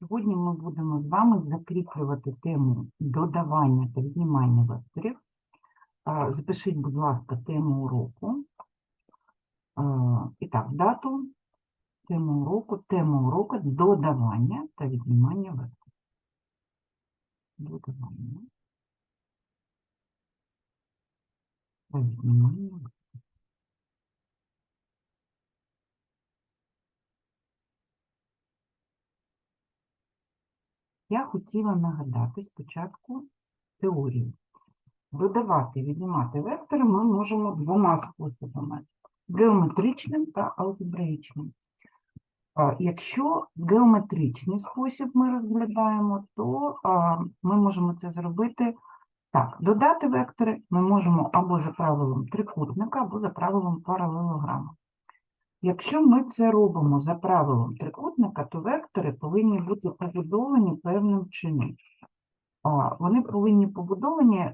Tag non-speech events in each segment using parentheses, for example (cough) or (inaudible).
Сьогодні ми будемо з вами закріплювати тему додавання та віднімання векторів. Запишіть, будь ласка, тему уроку. І так, дату, тему уроку, тема уроку додавання та віднімання векторів. Додавання та віднімання векторів. Я хотіла нагадати спочатку теорію. Додавати і віднімати вектори ми можемо двома способами: геометричним та алгебраїчним. Якщо геометричний спосіб ми розглядаємо, то ми можемо це зробити так. Додати вектори ми можемо або за правилом трикутника, або за правилом паралелограма. Якщо ми це робимо за правилом трикутника, то вектори повинні бути побудовані певним чином. Вони повинні побудовані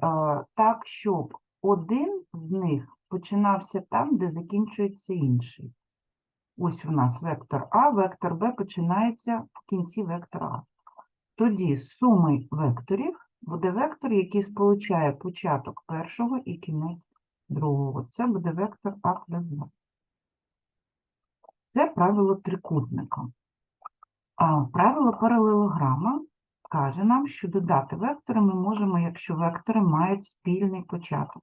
так, щоб один з них починався там, де закінчується інший. Ось у нас вектор А, вектор Б починається в кінці вектора А. Тоді з суми векторів буде вектор, який сполучає початок першого і кінець другого. Це буде вектор А плюс Б. Це правило трикутника. А правило паралелограма каже нам, що додати вектори ми можемо, якщо вектори мають спільний початок.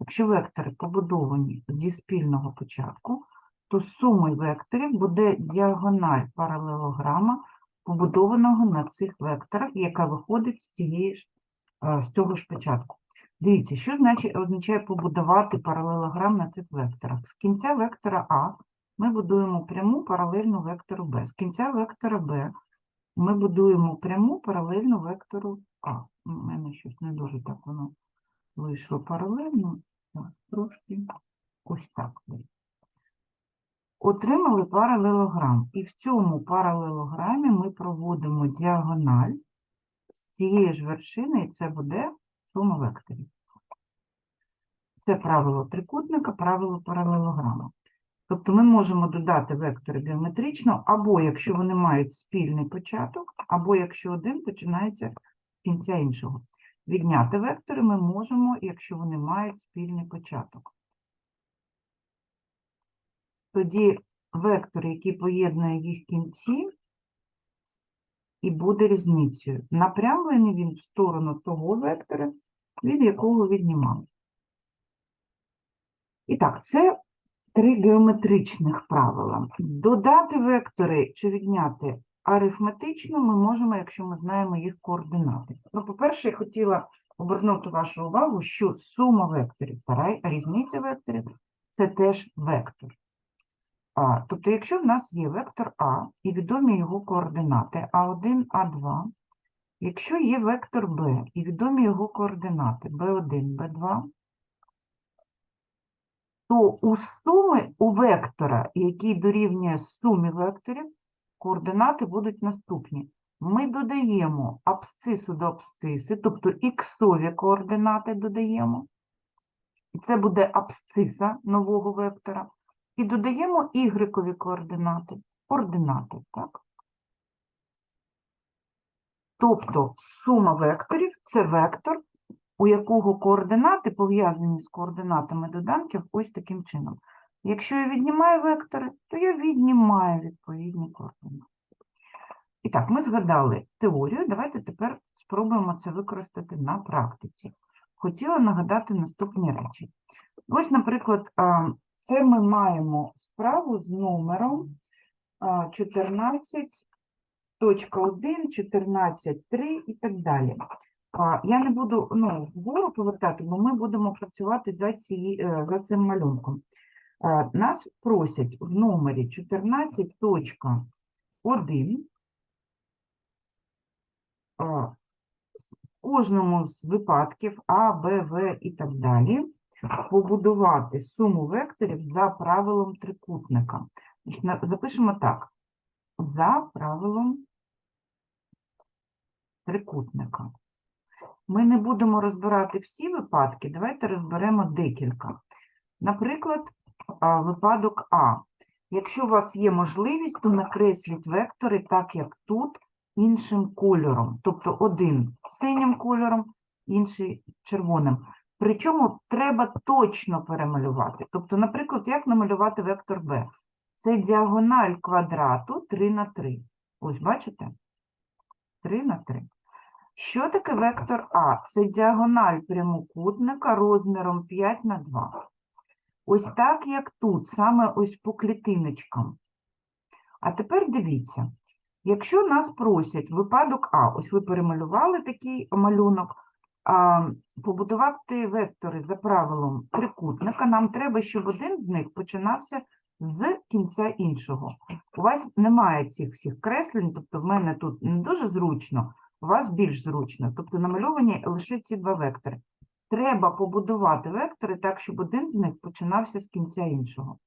Якщо вектори побудовані зі спільного початку, то сумою векторів буде діагональ паралелограма, побудованого на цих векторах, яка виходить з, цієї е, з цього ж початку. Дивіться, що означає побудувати паралелограм на цих векторах. З кінця вектора А ми будуємо пряму паралельну вектору Б. З кінця вектора Б ми будуємо пряму паралельну вектору А. У мене щось не дуже так воно вийшло паралельно. Трошки ось так. Отримали паралелограм. І в цьому паралелограмі ми проводимо діагональ з цієї ж вершини, і це буде сума векторів. Це правило трикутника, правило паралелограма. Тобто ми можемо додати вектори геометрично, або якщо вони мають спільний початок, або якщо один починається з кінця іншого. Відняти вектори ми можемо, якщо вони мають спільний початок. Тоді вектор, який поєднує їх кінці, і буде різницею. Напрямлений він в сторону того вектора, від якого віднімали. І так, це три геометричних правила. Додати вектори чи відняти арифметично ми можемо, якщо ми знаємо їх координати. Ну, по-перше, я хотіла обернути вашу увагу, що сума векторів ра- різниця векторів це теж вектор. А, тобто, якщо в нас є вектор А і відомі його координати А1, А2, якщо є вектор Б і відомі його координати B1, B2, то у суми у вектора, який дорівнює сумі векторів, координати будуть наступні. Ми додаємо абсцису до абсциси, тобто іксові координати додаємо. Це буде абсциса нового вектора. І додаємо ігрекові координати, координати, так? Тобто сума векторів – це вектор, у якого координати пов'язані з координатами доданків ось таким чином. Якщо я віднімаю вектори, то я віднімаю відповідні координати. І так, ми згадали теорію, давайте тепер спробуємо це використати на практиці. Хотіла нагадати наступні речі. Ось, наприклад, це ми маємо справу з номером 14.1, 14.3 і так далі. Я не буду ну, вгору повертати, бо ми будемо працювати за, ці, е, за цим малюнком. Нас просять в номері 14.1 в кожному з випадків А, Б, В і так далі побудувати суму векторів за правилом трикутника. Запишемо так. За правилом трикутника. Ми не будемо розбирати всі випадки, давайте розберемо декілька. Наприклад, випадок А. Якщо у вас є можливість, то накресліть вектори так, як тут, іншим кольором. Тобто один синім кольором, інший червоним. Причому треба точно перемалювати. Тобто, наприклад, як намалювати вектор b? Це діагональ квадрату 3 на 3. Ось бачите? 3 на 3. Що таке вектор А? Це діагональ прямокутника розміром 5 на 2. Ось так, як тут, саме ось по клітиночкам. А тепер дивіться, якщо нас просять випадок А, ось ви перемалювали такий малюнок, а, побудувати вектори за правилом трикутника, нам треба, щоб один з них починався з кінця іншого. У вас немає цих всіх креслень, тобто в мене тут не дуже зручно, вас більш зручно. Тобто намальовані лише ці два вектори. Треба побудувати вектори так, щоб один з них починався з кінця іншого.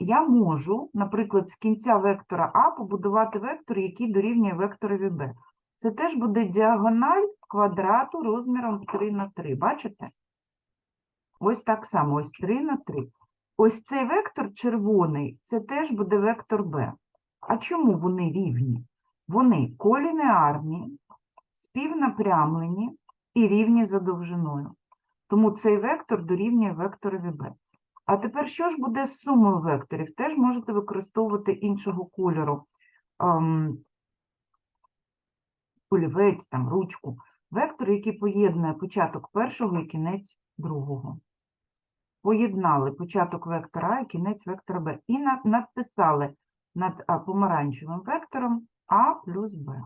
Я можу, наприклад, з кінця вектора А побудувати вектор, який дорівнює векторові Б. Це теж буде діагональ квадрату розміром 3 на 3. Бачите? Ось так само, ось 3 на 3. Ось цей вектор червоний, це теж буде вектор Б. А чому вони рівні? Вони колінеарні, співнапрямлені і рівні за довжиною. Тому цей вектор дорівнює векторові b. А тепер що ж буде з сумою векторів? Теж можете використовувати іншого кольору. ем, олівець, там, ручку. Вектор, який поєднує початок першого і кінець другого. Поєднали початок вектора А і кінець вектора Б. І на- написали над помаранчевим вектором А плюс Б.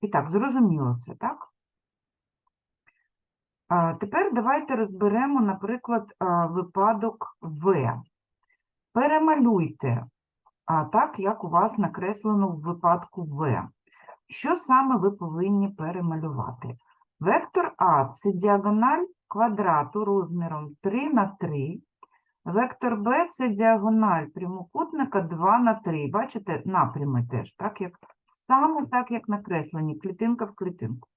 І так, зрозуміло це, так? А, тепер давайте розберемо, наприклад, випадок В. Перемалюйте а, так, як у вас накреслено в випадку В. Що саме ви повинні перемалювати? Вектор А – це діагональ квадрату розміром 3 на 3. Вектор Б – це діагональ прямокутника 2 на 3. Бачите, напрями теж, так як, саме так, як накреслені, клітинка в клітинку.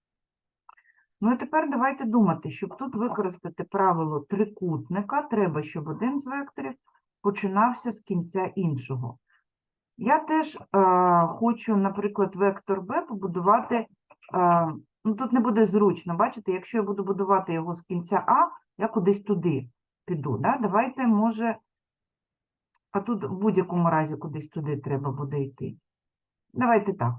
Ну і тепер давайте думати, щоб тут використати правило трикутника, треба, щоб один з векторів починався з кінця іншого. Я теж е, хочу, наприклад, вектор b побудувати, е, ну тут не буде зручно, бачите, якщо я буду будувати його з кінця А, я кудись туди піду. Да? Давайте, може, а тут в будь-якому разі кудись туди треба буде йти. Давайте так.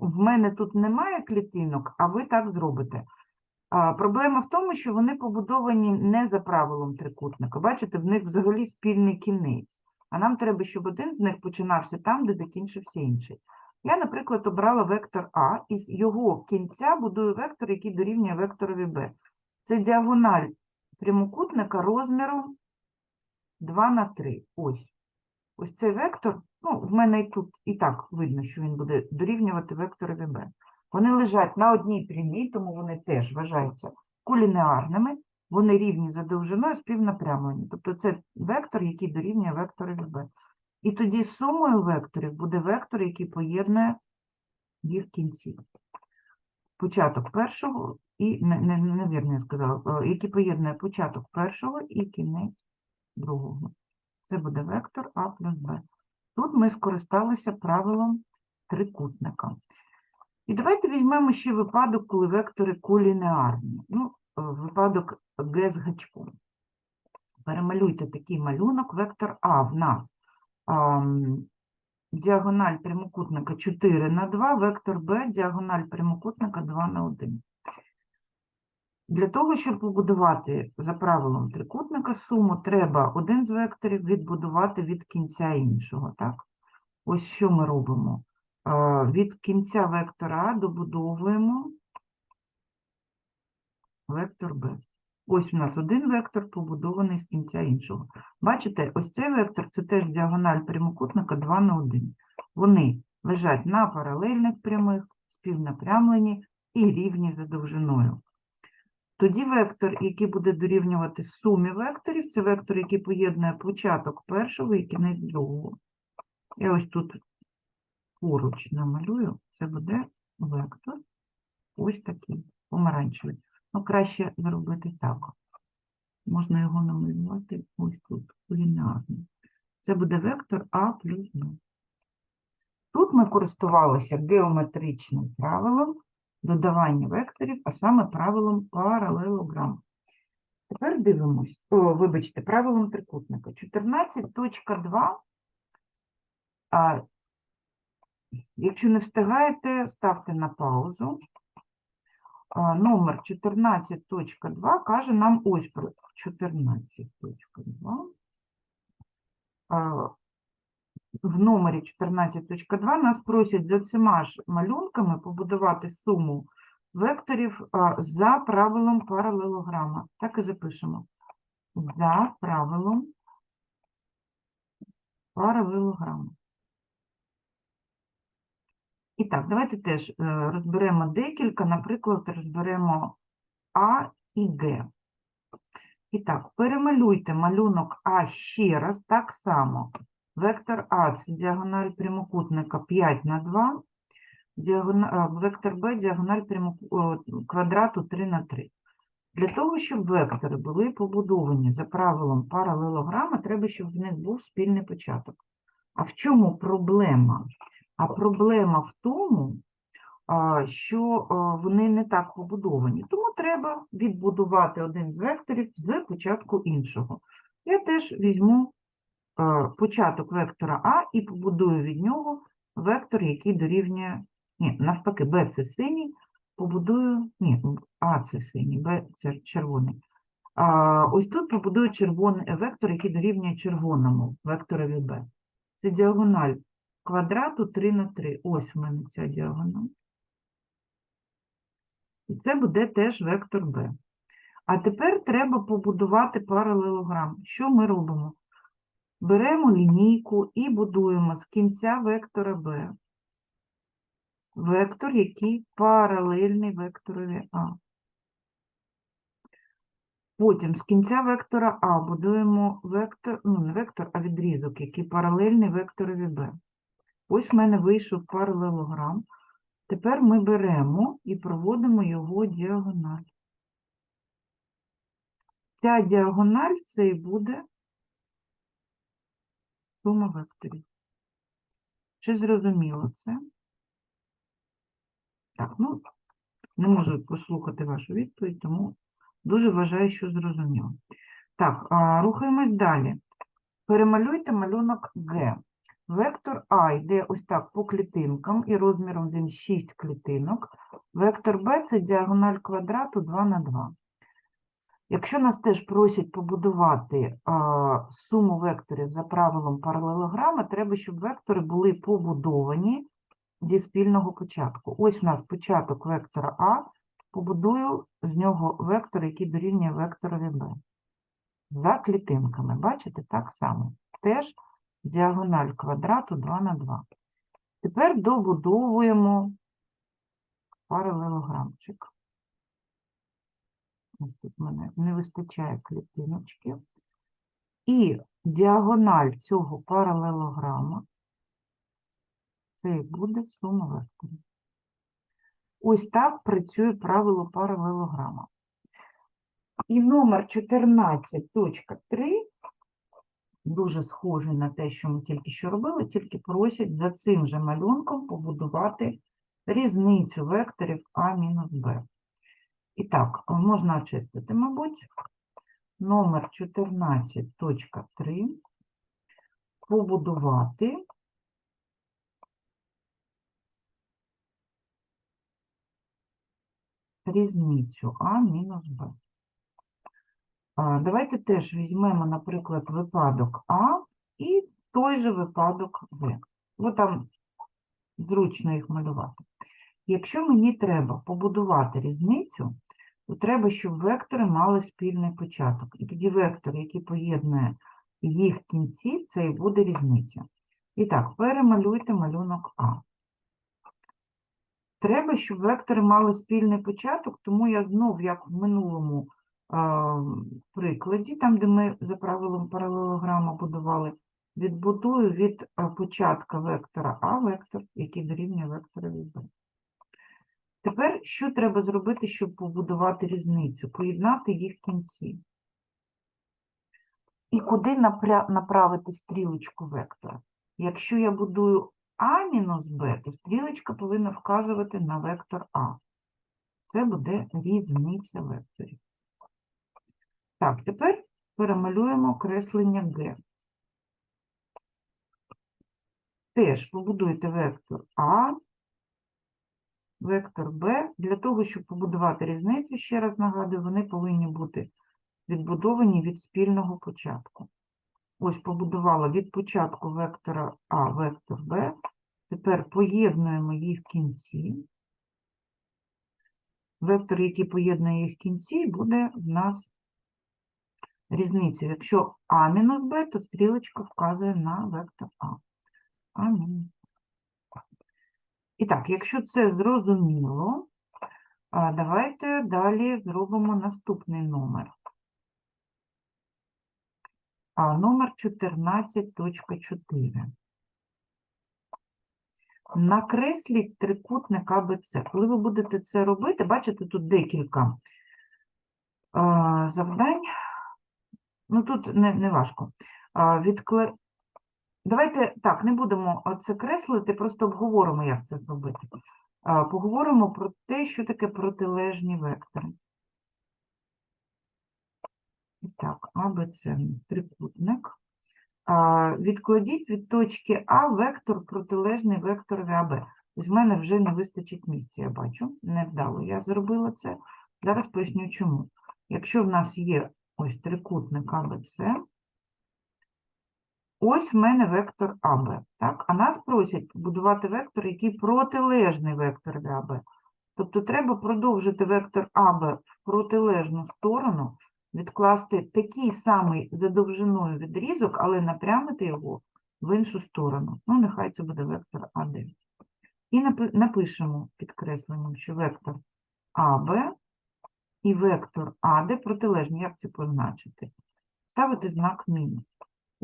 В мене тут немає клітинок, а ви так зробите. А, проблема в тому, що вони побудовані не за правилом трикутника. Бачите, в них взагалі спільний кінець. А нам треба, щоб один з них починався там, де закінчився інший. Я, наприклад, обрала вектор А, і з його кінця будую вектор, який дорівнює векторові Б. Це діагональ прямокутника розміром 2 на 3. Ось. Ось цей вектор, ну, в мене і тут і так видно, що він буде дорівнювати векторові b. Вони лежать на одній прямій, тому вони теж вважаються колінеарними, вони рівні за довжиною співнапрямлені. Тобто це вектор, який дорівнює векторові b. І тоді сумою векторів буде вектор, який поєднує їх кінці. Початок першого і, не, не, невірно я сказала, е, який поєднує початок першого і кінець другого. Це буде вектор А плюс Б. Тут ми скористалися правилом трикутника. І давайте візьмемо ще випадок, коли вектори колінеарні. Ну, е, випадок Г з гачком. Перемалюйте такий малюнок. Вектор А в нас діагональ прямокутника 4 на 2, вектор Б діагональ прямокутника 2 на 1. Для того, щоб побудувати за правилом трикутника суму, треба один з векторів відбудувати від кінця іншого. Так? Ось що ми робимо. Е, Від кінця вектора А добудовуємо вектор Б. Ось у нас один вектор побудований з кінця іншого. Бачите, ось цей вектор це теж діагональ прямокутника 2 на 1. Вони лежать на паралельних прямих, співнапрямлені і рівні за довжиною. Тоді вектор, який буде дорівнювати сумі векторів, це вектор, який поєднує початок першого і кінець другого. Я ось тут поруч намалюю, це буде вектор ось такий, помаранчевий. Ну, краще зробити так. Можна його намалювати ось тут, лінеарно. Це буде вектор А плюс 0. Тут ми користувалися геометричним правилом додавання векторів, а саме правилом паралелограм. Тепер дивимось, о, вибачте, правилом трикутника. 14.2. А, якщо не встигаєте, ставте на паузу. А, номер 14.2 каже нам ось про 14.2. В номері 14.2 нас просять за цими ж малюнками побудувати суму векторів за правилом паралелограма. Так і запишемо. За правилом паралелограма. І так, давайте теж е, розберемо декілька, наприклад, розберемо А і Г. І так, перемалюйте малюнок А ще раз, так само. Вектор А – це діагональ прямокутника 5 на 2, діагона- а, вектор Б – діагональ прямоку- квадрату 3 на 3. Для того, щоб вектори були побудовані за правилом паралелограма, треба, щоб в них був спільний початок. А в чому проблема? А проблема в тому, що вони не так побудовані. Тому треба відбудувати один з векторів з початку іншого. Я теж візьму початок вектора А і побудую від нього вектор, який дорівнює, ні, навпаки, Б це синій, побудую, ні, А це синій, Б це червоний. А, ось тут побудую червоний вектор, який дорівнює червоному векторові Б. Це діагональ квадрату 3 на 3. Ось у мене ця діагональ. І це буде теж вектор b. А тепер треба побудувати паралелограм. Що ми робимо? Беремо лінійку і будуємо з кінця вектора b. Вектор, який паралельний векторові А. Потім з кінця вектора А будуємо вектор, ну не вектор, а відрізок, який паралельний векторові b. Ось в мене вийшов паралелограм. Тепер ми беремо і проводимо його діагональ. Ця діагональ це і буде сума векторів. Чи зрозуміло це? Так, ну, не можу послухати вашу відповідь, тому дуже вважаю, що зрозуміло. Так, рухаємось далі. Перемалюйте малюнок Г. Вектор А йде ось так по клітинкам, і розміром він 6 клітинок. Вектор Б – це діагональ квадрату 2 на 2. Якщо нас теж просять побудувати суму векторів за правилом паралелограма, треба, щоб вектори були побудовані зі спільного початку. Ось у нас початок вектора А, побудую з нього вектор, який дорівнює векторові Б. За клітинками, бачите, так само. Теж діагональ квадрату 2 на 2. Тепер добудовуємо паралелограмчик. Ось тут мене не вистачає клітиночки. І діагональ цього паралелограма це буде сума векторів. Ось так працює правило паралелограма. І номер 14.3 дуже схожий на те, що ми тільки що робили, тільки просять за цим же малюнком побудувати різницю векторів А мінус Б. І так, можна очистити, мабуть, номер 14.3 побудувати різницю А мінус Б. Давайте теж візьмемо, наприклад, випадок А і той же випадок В. Бо там зручно їх малювати. Якщо мені треба побудувати різницю, то треба, щоб вектори мали спільний початок. І тоді вектор, який поєднує їх кінці, це і буде різниця. І так, перемалюйте малюнок А. Треба, щоб вектори мали спільний початок, тому я знов, як в минулому а, прикладі, там, де ми за правилом паралелограма будували, відбудую від початка вектора А вектор, який дорівнює векторові Б. Тепер що треба зробити, щоб побудувати різницю? Поєднати їх кінці. І куди направити стрілочку вектора? Якщо я будую А мінус Б, то стрілочка повинна вказувати на вектор А. Це буде різниця векторів. Так, тепер перемалюємо креслення Г. Теж побудуйте вектор А, вектор Б. Для того, щоб побудувати різницю, ще раз нагадую, вони повинні бути відбудовані від спільного початку. Ось побудувала від початку вектора А вектор Б. Тепер поєднуємо їх в кінці. Вектор, який поєднує їх в кінці, буде в нас різницею. Якщо А мінус Б, то стрілочка вказує на вектор А. А мінус. І так, якщо це зрозуміло, давайте далі зробимо наступний номер. Номер 14.4. Накресліть трикутник АБЦ. Коли ви будете це робити, бачите, тут декілька завдань. Ну, тут не, не важко. Давайте так, не будемо це креслити, просто обговоримо, як це зробити. Поговоримо про те, що таке протилежні вектори. І так, АБЦ трикутник. Відкладіть від точки А вектор протилежний векторові АБ. Ось в мене вже не вистачить місця, я бачу. Невдало я зробила це. Зараз поясню чому. Якщо в нас є ось трикутник АБЦ, ось в мене вектор АБ. Так? А нас просять побудувати вектор, який протилежний векторові АБ. Тобто треба продовжити вектор АБ в протилежну сторону, відкласти такий самий за довжиною відрізок, але напрямити його в іншу сторону. Ну, нехай це буде вектор АД. І напишемо підкресленням, що вектор АБ і вектор АД протилежні. Як це позначити? Ставити знак мінус.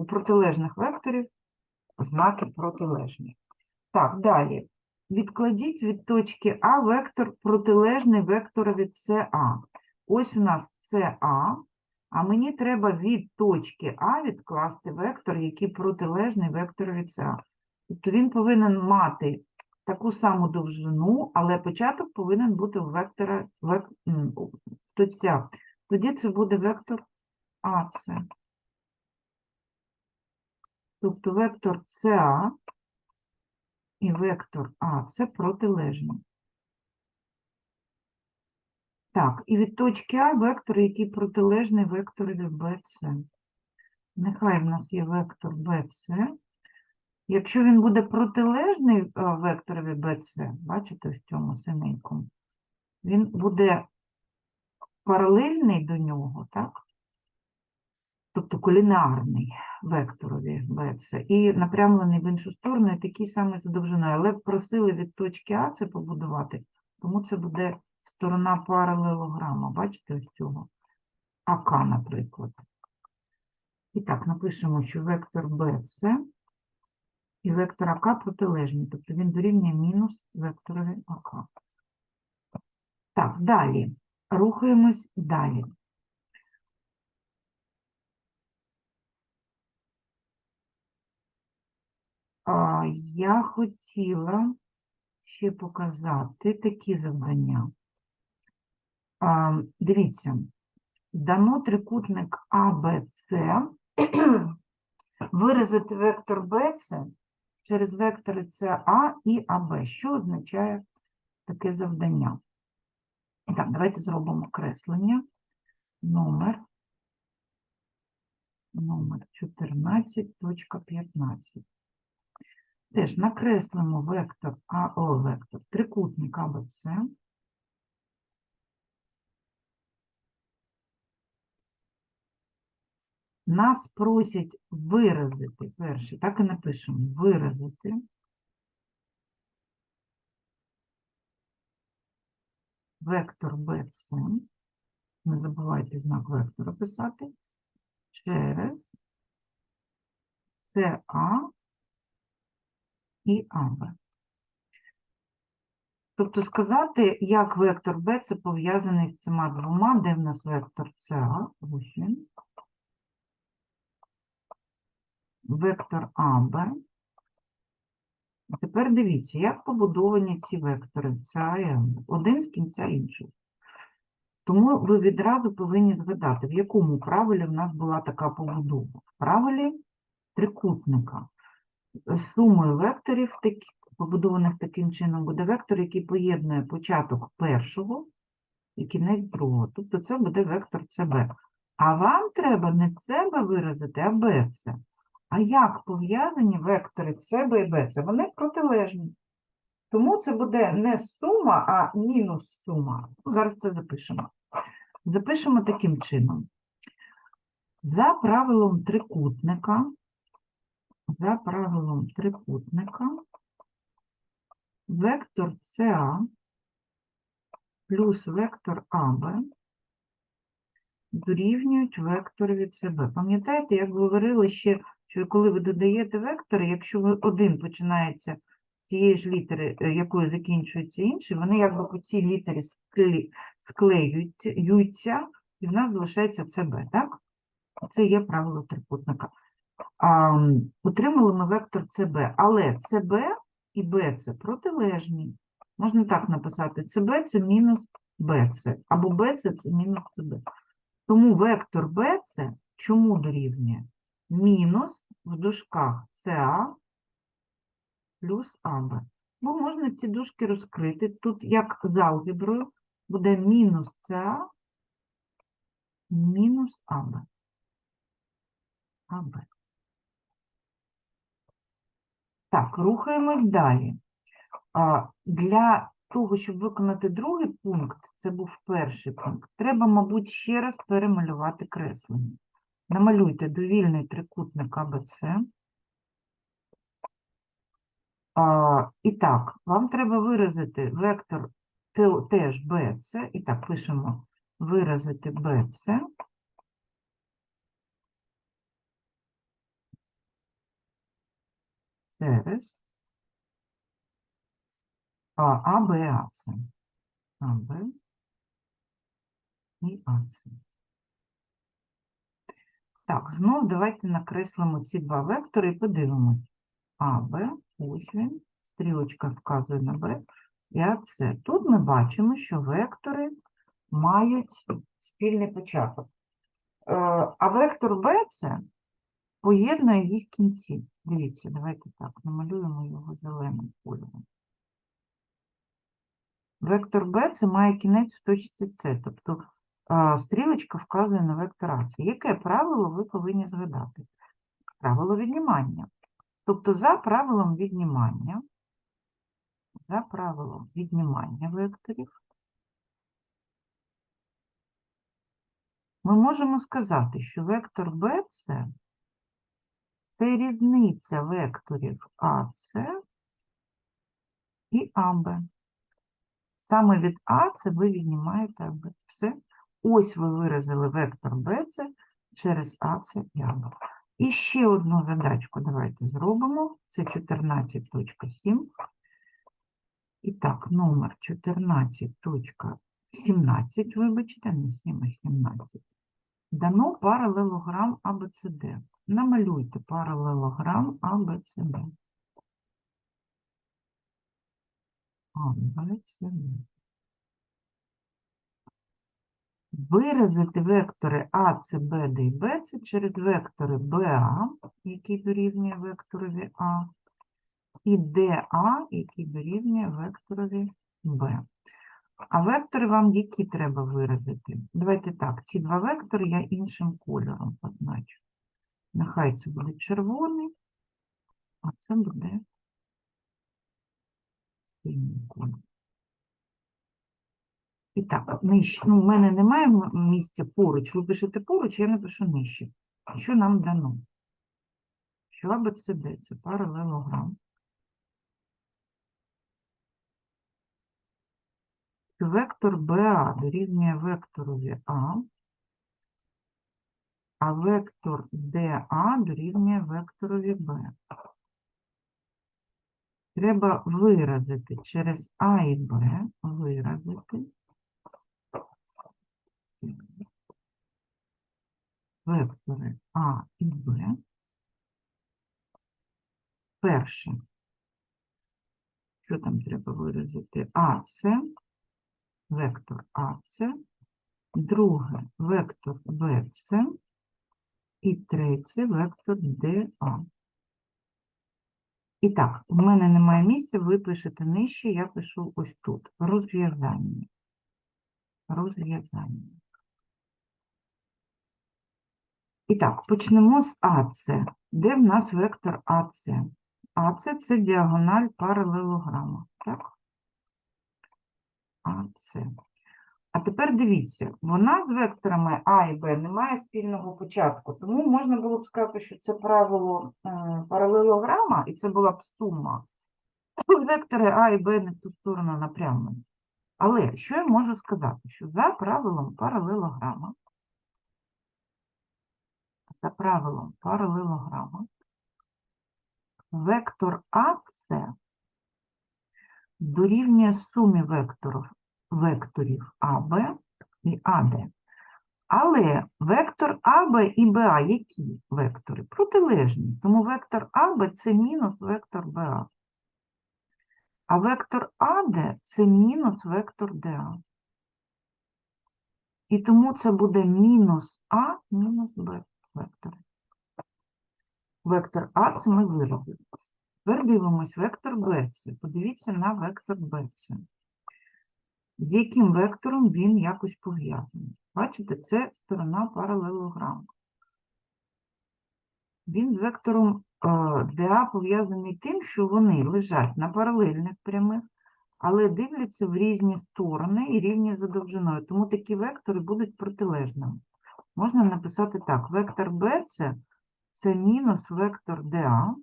У протилежних векторів знаки протилежні. Так, далі. Відкладіть від точки А вектор протилежний векторові СА. Ось у нас СА, а мені треба від точки А відкласти вектор, який протилежний векторові СА. Тобто він повинен мати таку саму довжину, але початок повинен бути в вектора век, точці А. Тоді це буде вектор АС. Тобто вектор СА і вектор А це протилежно. Так, і від точки А вектор, який протилежний векторові BC. Нехай в нас є вектор BC. Якщо він буде протилежний а, векторові BC, бачите, в цьому синенькому, він буде паралельний до нього, так? Тобто колінарний векторові BC, і напрямлений в іншу сторону, і такий самий за довжиною. Але просили від точки А це побудувати, тому це буде сторона паралелограма. Бачите ось цього? АК, наприклад. І так, напишемо, що вектор BC і вектор АК протилежні, тобто він дорівнює мінус векторові АК. Так, далі. Рухаємось далі. А, я хотіла ще показати такі завдання. А, дивіться, дано трикутник АБЦ, (clears throat) виразити вектор БЦ через вектори СА і АБ. Що означає таке завдання? І так, давайте зробимо креслення. Номер. Номер 14.15. Теж накреслимо вектор АО, вектор. Трикутник АБЦ. Нас просять виразити перше, так і напишемо, виразити. Вектор BC, не забувайте знак вектора писати, через СА і АБ. Тобто сказати, як вектор B це пов'язаний з цими двома, де в нас вектор СА, ось він, вектор АБ. Тепер дивіться, як побудовані ці вектори, ця і М. Один з кінця іншого. Тому ви відразу повинні згадати, в якому правилі в нас була така побудова. В правилі трикутника. Сумою векторів, побудованих таким чином, буде вектор, який поєднує початок першого і кінець другого. Тобто це буде вектор CB. А вам треба не CB виразити, а BC. А як пов'язані вектори CB і BC? Вони протилежні. Тому це буде не сума, а мінус сума. Зараз це запишемо. Запишемо таким чином. За правилом трикутника, за правилом трикутника, вектор СА плюс вектор АБ дорівнюють векторові СБ. Пам'ятаєте, як говорили ще, що коли ви додаєте вектори, якщо один починається з тієї ж літери, е, якою закінчується інший, вони якби по цій літері склеюються, і в нас залишається СБ, так? Це є правило трикутника. А, отримали ми вектор СБ, але СБ і БЦ протилежні. Можна так написати: СБ це мінус БЦ, або БЦ це мінус СБ. Тому вектор БЦ чому дорівнює? Мінус в дужках СА плюс АБ. Бо можна ці дужки розкрити. Тут, як з алгеброю, буде мінус СА мінус АБ. АБ. Так, рухаємось далі. А, Для того, щоб виконати другий пункт, це був перший пункт, треба, мабуть, ще раз перемалювати креслення. Намалюйте довільний трикутник АБЦ. А, і так, вам треба виразити вектор теж BC. І так, пишемо виразити BC. Через а, АБ і АЦ. АБ і АЦ. Так, знов давайте накреслимо ці два вектори і подивимось. АБ, ось він, стрілочка вказує на Б, і АЦ. Тут ми бачимо, що вектори мають спільний початок. Е, А вектор БЦ поєднує їх кінці. Дивіться, давайте так, намалюємо його зеленим кольором. Вектор B це має кінець в точці С, тобто стрілочка вказує на вектор А. Це яке правило ви повинні згадати? Правило віднімання. Тобто за правилом віднімання, за правилом віднімання векторів, ми можемо сказати, що вектор B це це різниця векторів АС і АБ. Саме від А це ви віднімаєте АБ. Все. Ось ви виразили вектор БЦ через АЦ і АБ. І ще одну задачку давайте зробимо. Це 14.7. І так, номер 14.17, вибачте, не 7, а 17. Дано паралелограм АБЦД. Намалюйте паралелограм АБЦД. АБЦД. Виразити вектори А, С, Б, Д і Б це через вектори БА, який дорівнює векторові А, і ДА, який дорівнює векторові Б. А вектори вам які треба виразити? Давайте так, ці два вектори я іншим кольором позначу. Нехай це буде червоний, а це буде синій колір. І так, нижче. Ну, в мене немає місця поруч. Ви пишете поруч, я напишу нижче. Що нам дано? Що АБЦД – це паралелограм. Вектор БА дорівнює векторові А, а вектор ДА дорівнює векторові Б. Треба виразити через А і Б, виразити вектори А і Б. Перше. Що там треба виразити? АС, вектор АС, друге вектор БЦ і третє вектор ДА. І так, в мене немає місця, ви пишете нижче, я пишу ось тут. Розв'язання. Розв'язання. І так, почнемо з АЦ. Де в нас вектор АЦ? АЦ – це діагональ паралелограма. Так? АЦ. А тепер дивіться, вона з векторами А і Б не має спільного початку, тому можна було б сказати, що це правило е, паралелограма, і це була б сума. Вектори А і Б не в ту сторону напрямлені. Але що я можу сказати? Що за правилом паралелограма, за правилом паралелограма, вектор АС дорівнює сумі векторів, векторів АБ і АД. Але вектор АБ і БА які вектори? Протилежні. Тому вектор АБ це мінус вектор БА. А вектор АД це мінус вектор ДА. І тому це буде мінус А мінус Б вектори. Вектор А це ми виразили. Тепер дивимось вектор БЦ. Подивіться на вектор БЦ. З яким вектором він якось пов'язаний? Бачите, це сторона паралелограму. Він з вектором е, ДА пов'язаний тим, що вони лежать на паралельних прямих, але дивляться в різні сторони і рівні за довжиною. Тому такі вектори будуть протилежними. Можна написати так: вектор БЦ це мінус вектор ДА,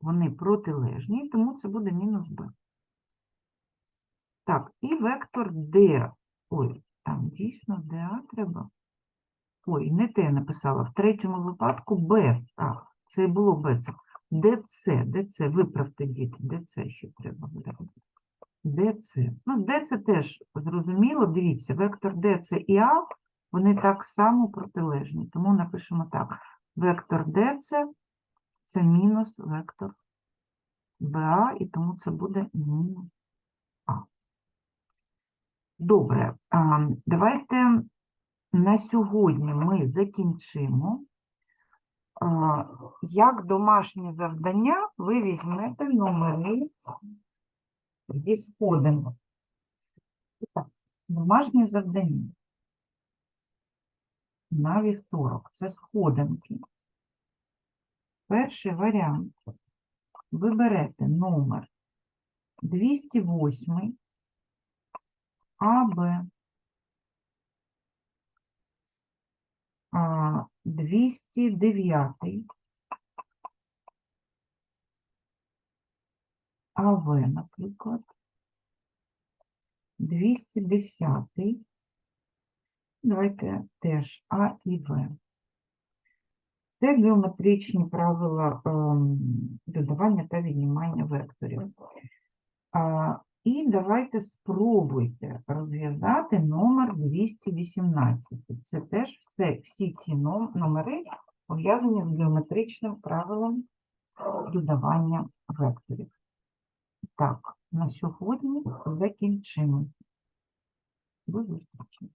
вони протилежні, тому це буде мінус Б. Так, і вектор D. Ой, там дійсно DA треба. Ой, не те я написала. В третьому випадку B. А, це і було B. Це DC, DC, виправте діти, DC ще треба виразити. DC. Ну, DC теж зрозуміло, дивіться, вектор DC і А, вони так само протилежні. Тому напишемо так. Вектор DC це мінус вектор БА, і тому це буде мінус Добре, давайте на сьогодні ми закінчимо. Як домашнє завдання ви візьмете номери зі сходинок. Домашнє завдання на вівторок. Це сходинки. Перший варіант. Ви берете номер 208 А, 209 АВ, наприклад. 210 Давайте теж А і В. Це геометричні правила ем, додавання та віднімання векторів. А, і давайте спробуйте розв'язати номер 218. Це теж все, всі ці номери пов'язані з геометричним правилом додавання векторів. Так, на сьогодні закінчимо. До зустрічі.